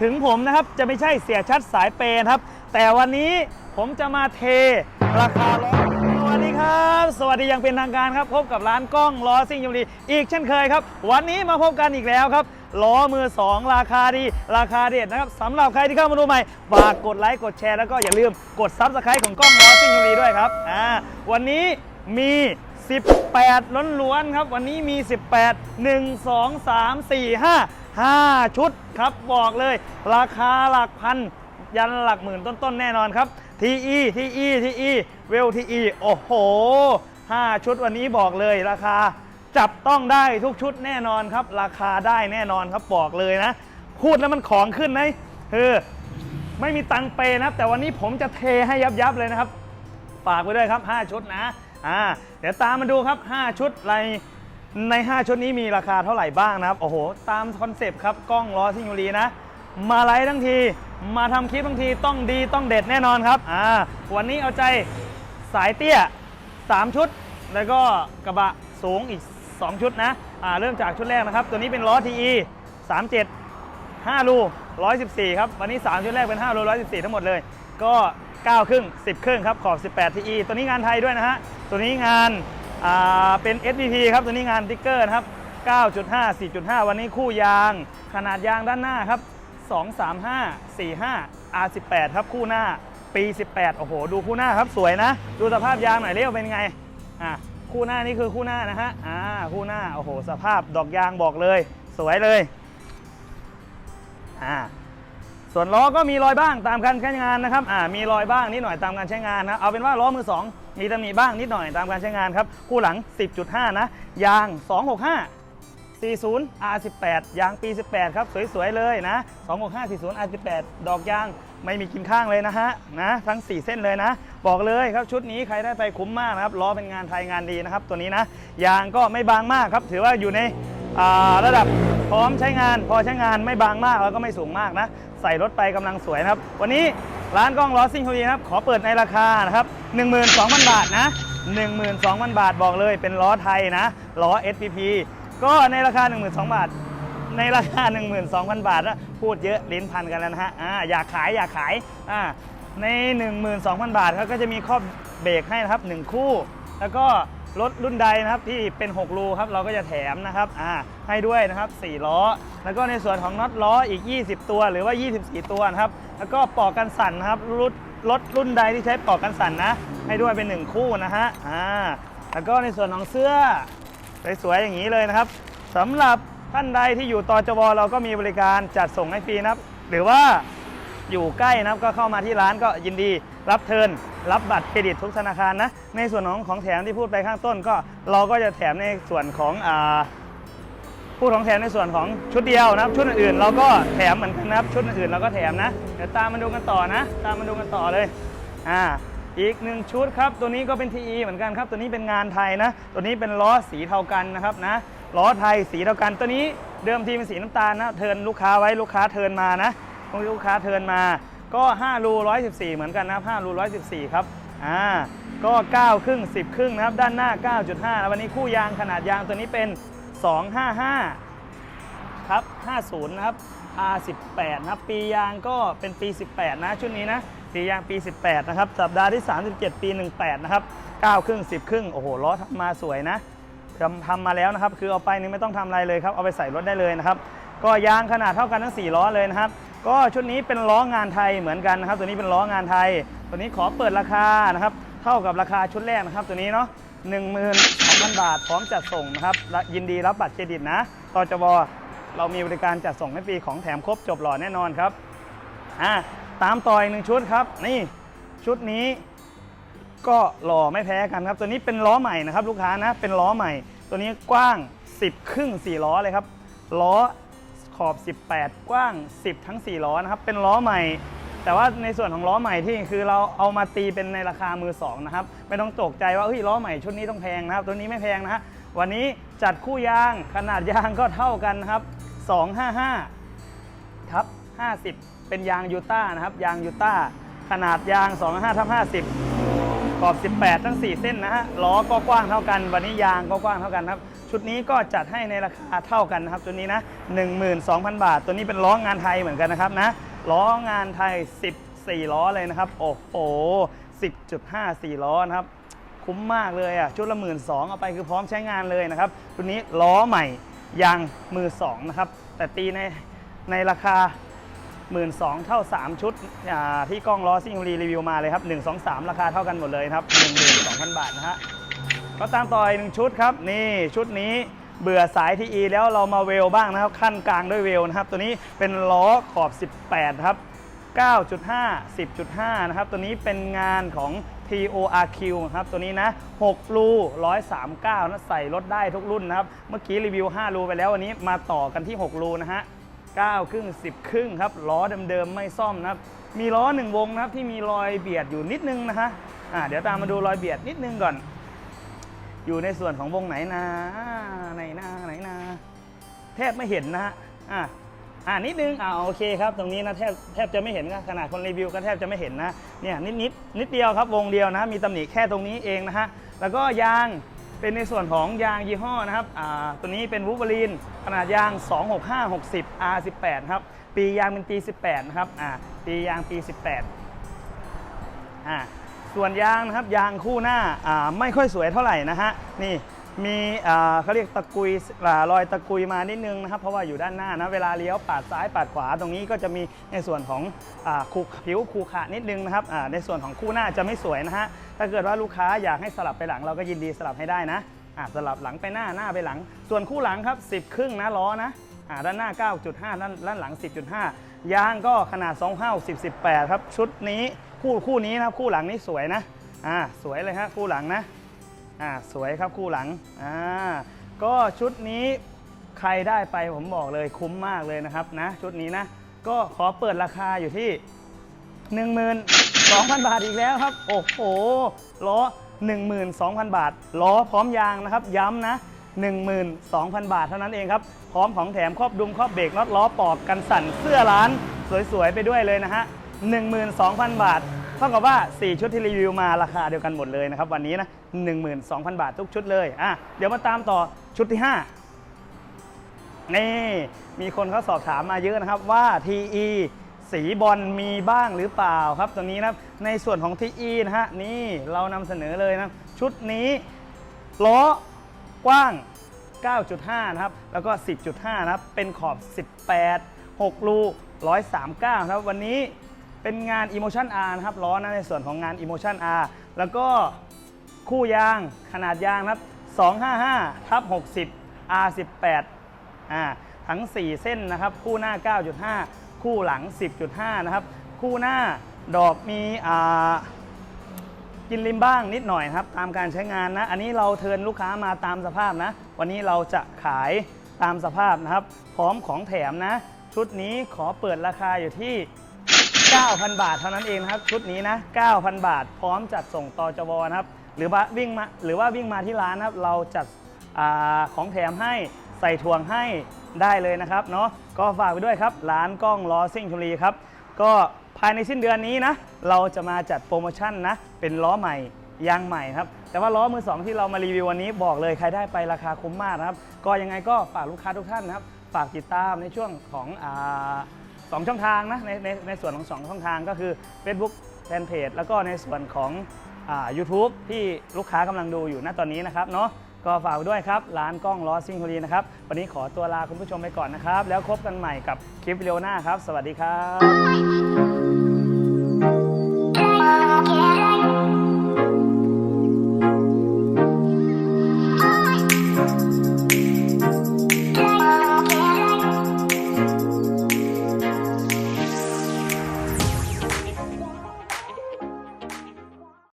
ถึงผมนะครับจะไม่ใช่เสียชัดสายเปย์นะครับ แต่วันนี้ผมจะมาเทราคาล้อสวัสดีครับ สวัสดีอย่างเป็นทางการครับ พบกับร้านกล้องล้อซิ่งยมรีอีกเช่นเคยครับ วันนี้มาพบกันอีกแล้วครับล้อมือ 2 ราคาดี ราคาเด็ดนะครับสำหรับใครที่เข้ามาดูใหม่ฝากกดไลค์กดแชร์แล้วก็อย่าลืมกดซับสไครต์ของกล้องล้อซิ่งยมรีด้วยครับอ่าวันนี้มี 18 ล้นล้วนครับ วันนี้มี 18 1 2 3 4 5 5 ชุดครับบอกเลย ราคาหลักพัน ยันหลักหมื่นต้นๆ แน่นอนครับ TE TE TE เวล TE โอ้โห 5 ชุดวันนี้บอกเลยราคาจับต้องได้ทุกชุดแน่นอนครับ ราคาได้แน่นอนครับบอกเลยนะพูดแล้วมันของขึ้นไหมเออไม่มีตังเปนะครับ แต่วันนี้ผมจะเทให้ยับๆเลยนะครับฝากไว้ด้วยครับ 5 ชุดนะอ่าเดี๋ยวตามมาดูครับ 5 ชุดใน ใน 5 ชุดนี้มีราคาเท่าไหร่บ้างนะครับ โอ้โห ตามคอนเซปต์ครับ กล้องล้อซิงยูรีนะ มาไลฟ์ทั้งที มาทำคลิปทั้งทีต้องดีต้องเด็ดแน่นอนครับ อ่า วันนี้เอาใจสายเตี้ย 3 ชุด แล้วก็กระบะสูงอีก 2 ชุดนะ อ่า เริ่มจากชุดแรกนะครับ ตัวนี้เป็นล้อ TE 37 5รู114 ครับ วันนี้ 3 ชุดแรกเป็น5รู114 ทั้งหมดเลย ก็9ครึ่ง10 ครึ่งครับ ขอบ 18 TE ตัวนี้งานไทยด้วยนะฮะ ตัวนี้งาน เป็น SVP ครับตัวนี้งานติ๊กเกอร์นะครับ 9.5 4.5 วันนี้คู่ยาง ขนาดยางด้านหน้าครับ 235 45 R18 ครับคู่หน้าปี 18 โอ้โห ดูคู่หน้าครับสวยนะ ดูสภาพยางหน่อยเรียวเป็นไงอะคู่หน้านี่คือคู่หน้านะฮะอ่าคู่หน้าโอ้โห สภาพดอกยางบอกเลย สวยเลยอ่าส่วนล้อก็มีรอยบ้างตามการใช้งานนะครับอ่ามีรอยบ้างนิดหน่อยตามการใช้งานนะเอาเป็นว่าล้อมือ2 มีตำหนิบ้างนิดหน่อยตามการใช้งานครับคู่หลัง 10.5 นะ ยาง 265 40 R18 ยางปี 18 ครับ สวยๆ เลยนะ 265 40 R18 ดอกยางไม่มีกินข้างเลยนะฮะนะทั้ง 4 เส้นเลยนะ บอกเลยครับชุดนี้ใครได้ไปคุ้มมากนะครับล้อเป็นงานไทยงานดีนะครับ ตัวนี้นะ ยางก็ไม่บางมากครับ ถือว่าอยู่ในระดับพร้อมใช้งาน พอใช้งานไม่บางมากแล้วก็ไม่สูงมากนะ ใส่รถไปกำลังสวยนะครับ วันนี้ร้านกล้องล้อซิ่งโคดีนะครับ ขอเปิดในราคานะครับ12,000 บาทนะ 12,000 บาทบอกเลยเป็นล้อไทยนะล้อ SPP ก็ในราคา 12,000 บาท ในราคา 12,000 บาทนะพูดเยอะลิ้นพันกันแล้วนะฮะอ่าอยากขายอยากขายอ่าใน 12,000 บาทเขาก็จะมีครอบเบรกให้นะครับ 1 คู่ แล้วก็ รถรุ่นใดนะครับที่เป็น 6 รูครับเราก็จะแถมนะครับอ่าให้ด้วยนะครับ 4 ล้อ แล้วก็ในส่วนของน็อตล้ออีก 20 ตัว หรือว่า 24 ตัวนะครับ แล้วก็ปลอกกันสั่นนะครับรถรถรุ่นใดที่ใช้ปลอกกันสั่นนะ ให้ด้วยเป็น 1 คู่นะฮะอ่าแล้วก็ในส่วนของเสื้อสวยๆอย่างนี้เลยนะครับสำหรับท่านใดที่อยู่ตจวเราก็มีบริการจัดส่งให้ฟรีนะครับ หรือว่าอยู่ใกล้นะครับก็เข้ามาที่ร้านก็ยินดีรับเทิร์น รับบัตรเครดิตทุกธนาคารนะ ในส่วนของของแถมที่พูดไปข้างต้นก็เราก็จะแถมในส่วนของอ่าพูดของแถมในส่วนของชุดเดียวนะครับ ชุดอื่นๆเราก็แถมเหมือนกันนะครับ ชุดอื่นๆเราก็แถมนะ เดี๋ยวตามมาดูกันต่อนะ ตามมาดูกันต่อเลยอ่าอีกหนึ่งชุดครับ ตัวนี้ก็เป็น TE เหมือนกันครับ ตัวนี้เป็นงานไทยนะ ตัวนี้เป็นล้อสีเทากันนะครับนะ ล้อไทยสีเทากัน ตัวนี้เดิมทีเป็นสีน้ำตาลนะ เทินลูกค้าไว้ลูกค้าเทินมานะตรงลูกค้าเทินมา ก็5รู114 เหมือนกันนะครับ5รู114 ครับอ่าก็ 9 ครึ่ง 10 ครึ่งนะครับ ด้านหน้า 9.5 แล้ววันนี้คู่ยางขนาดยางตัวนี้เป็น 255ครับ50 นะครับ R18 นะครับ ปียางก็เป็นปี 18 นะ ชุดนี้นะปียางปี 18 นะครับ สัปดาห์ที่ 37 ปี 18 นะครับ 9 ครึ่ง 10 ครึ่ง โอ้โห ล้อทำมาสวยนะทำทำมาแล้วนะครับ คือเอาไปนี่ไม่ต้องทำอะไรเลยครับ เอาไปใส่รถได้เลยนะครับ ก็ยางขนาดเท่ากันทั้ง 4 ล้อเลยนะครับก็ชุดนี้เป็นล้องานไทยเหมือนกันนะครับ ตัวนี้เป็นล้องานไทย ตัวนี้ขอเปิดราคานะครับ เท่ากับราคาชุดแรกนะครับ ตัวนี้เนาะ12,000บาทพร้อมจัดส่งนะครับยินดีรับบัตรเครดิตนะตจวเรามีบริการจัดส่งให้ฟรีของแถมครบจบหล่อแน่นอนครับอ่าตามต่ออีกหนึ่งชุดครับ นี่ชุดนี้ก็หล่อไม่แพ้กันครับ ตัวนี้เป็นล้อใหม่นะครับ ลูกค้านะเป็นล้อใหม่ ตัวนี้กว้าง 10 ครึ่ง4ล้อเลยครับล้อ ขอบ 18 กว้าง 10 ทั้ง 4 ล้อนะครับ เป็นล้อใหม่ แต่ว่าในส่วนของล้อใหม่ที่คือเราเอามาตีเป็นในราคามือสองนะครับ ไม่ต้องตกใจว่าเฮ้ยล้อใหม่ชุดนี้ต้องแพงนะครับ ตัวนี้ไม่แพงนะฮะ วันนี้จัดคู่ยางขนาดยางก็เท่ากันนะครับ 255ทับ50 เป็นยางยูต้านะครับ ยางยูต้า ขนาดยาง 25ทับ50 ขอบ 18 ทั้ง 4 เส้นนะฮะ ล้อก็กว้างเท่ากัน วันนี้ยางก็กว้างเท่ากันครับ ชุดนี้ก็จัดให้ในราคาเท่ากันนะครับตัวนี้นะ12,000 บาท ตัวนี้เป็นล้องานไทยเหมือนกันนะครับนะล้องานไทย 14 ล้อเลยนะครับ โอ้โห10.5 4ล้อนะครับคุ้มมากเลยอะชุดละหมื่นสองเอาไปคือพร้อมใช้งานเลยนะครับตัวนี้ล้อใหม่ยางมือสองนะครับแต่ตีในในราคา 1 2ื่นเท่า 3 ชุดที่กล้องล้อซิ่งรีรีวิวมาเลยครับ 1 2 3 ราคาเท่ากันหมดเลยครับ 12,000 บาทนะฮะ ก็ตามต่ออีกหนึ่งชุดครับ นี่ชุดนี้เบื่อสายทีอีแล้วเรามาเวลบ้างนะครับ ขั้นกลางด้วยเวลนะครับ ตัวนี้เป็นล้อขอบ 18 ครับ 9.5 10.5 นะครับ ตัวนี้เป็นงานของ TORQ นะครับ ตัวนี้นะ6รู139 นะใส่รถได้ทุกรุ่นนะครับ เมื่อกี้รีวิว 5 รูไปแล้ววันนี้มาต่อกันที่ 6 รูนะฮะ9ครึ่ง10 ครึ่งครับล้อเดิมๆไม่ซ่อมนะครับ มีล้อหนึ่งวงนะครับที่มีรอยเบียดอยู่นิดนึงนะคะอ่าเดี๋ยวตามมาดูรอยเบียดนิดนึงก่อน อยู่ในส่วนของวงไหนนะไหนนะไหนนะแทบไม่เห็นนะฮะอ่าอ่านิดนึงอ่าโอเคครับ ตรงนี้นะแทบแทบจะไม่เห็นนะขนาดคนรีวิวก็แทบจะไม่เห็นนะเนี่ยนิดนิดนิดเดียวครับวงเดียวนะ มีตำหนิแค่ตรงนี้เองนะฮะแล้วก็ยางเป็นในส่วนของยางยี่ห้อนะครับอ่าตัวนี้เป็นวู l เ e อรีนขนาดยาง 265 60 R18 ครับปียางเป็นปี 18 นะครับอ่าปียางปี 18อ่า ส่วนยางนะครับยางคู่หน้าไม่ค่อยสวยเท่าไหร่นะฮะนี่มีเขาเรียกตะกุยอ่ารอยตะกุยมานิดนึงนะครับเพราะว่าอยู่ด้านหน้านะเวลาเลี้ยวปาดซ้ายปาดขวาตรงนี้ก็จะมีในส่วนของอ่าคูผิวคูขะนิดนึงนะครับในส่วนของคู่หน้าจะไม่สวยนะฮะถ้าเกิดว่าลูกค้าอยากให้สลับไปหลังเราก็ยินดีสลับให้ได้นะสลับหลังไปหน้าหน้าไปหลัง ส่วนคู่หลังครับ 10 ครึ่งนะล้อนะอด้านหน้า 9.5 ด้านด้านหลัง 10.5 ยางก็ขนาด2 5 10 18 ครับ ชุดนี้ คู่คู่นี้นะครับคู่หลังนี้สวยนะอ่าสวยเลยฮะคู่หลังนะอ่าสวยครับคู่หลังอ่าก็ชุดนี้ใครได้ไปผมบอกเลยคุ้มมากเลยนะครับนะชุดนี้นะ ก็ขอเปิดราคาอยู่ที่ 12,000 บาทอีกแล้วครับ โอ้โหล้อ 12,000 บาทล้อพร้อมยางนะครับ ย้ำนะ 12,000 บาทเท่านั้นเองครับ พร้อมของแถมครอบดุมครอบเบรกน็อตล้อปอกกันสั่นเสื้อร้าน สวยๆ ไปด้วยเลยนะฮะ 12,000 บาท เท่ากับว่า 4 ชุดที่รีวิวมาราคาเดียวกันหมดเลยนะครับวันนี้นะ12,000 บาททุกชุดเลยอะเดี๋ยวมาตามต่อชุดที่ 5 นี่ มีคนเขาสอบถามมาเยอะนะครับว่า TE สีบอลมีบ้างหรือเปล่าครับตัวนี้นะครับในส่วนของ TE นะฮะนี่เรานำเสนอเลยนะชุดนี้ล้อกว้าง 9.5 นะครับ แล้วก็ 10.5 นะครับ เป็นขอบ 18 6รู139นะครับ วันนี้ เป็นงาน Emotion R นะครับล้อนะในส่วนของงาน Emotion R แล้วก็คู่ยางขนาดยางนะครับ 255ทับ60 R18 อ่าทั้ง 4 เส้นนะครับ คู่หน้า 9.5 คู่หลัง 10.5 นะครับ คู่หน้าดอกมีอ่ากินริมบ้างนิดหน่อยครับตามการใช้งานนะ อันนี้เราเทินลูกค้ามาตามสภาพนะ วันนี้เราจะขายตามสภาพนะครับ พร้อมของแถมนะ ชุดนี้ขอเปิดราคาอยู่ที่ 9,000 บาทเท่านั้นเองนะครับชุดนี้นะ 9,000 บาท พร้อมจัดส่งต่อจวนะครับหรือว่าวิ่งมาหรือว่าวิ่งมาที่ร้านนะครับ เราจัดอของแถมให้ใส่ถ่วงให้ได้เลยนะครับเนาะก็ฝากไปด้วยครับ ร้านกล้องล้อซิ่งชลบุรีครับ ก็ภายในสิ้นเดือนนี้นะ เราจะมาจัดโปรโมชั่นนะ เป็นล้อใหม่ยางใหม่ครับ แต่ว่าล้อมือสองที่เรามารีวิววันนี้บอกเลยใครได้ไปราคาคุ้มมากนะครับ ก็ยังไงก็ฝากลูกค้าทุกท่านนะครับ ฝากติดตามในช่วงของอา สองช่องทางนะในในในส่วนของสองช่องทางก็คือ Facebook Fanpage แล้วก็ในส่วนของอ่า YouTube ที่ลูกค้ากำลังดูอยู่ณตอนนี้นะครับเนาะก็ฝากด้วยครับ ร้านกล้องล้อซิงโคลีนะครับ วันนี้ขอตัวลาคุณผู้ชมไปก่อนนะครับ แล้วพบกันใหม่กับคลิปวิดีโอหน้าครับ สวัสดีครับ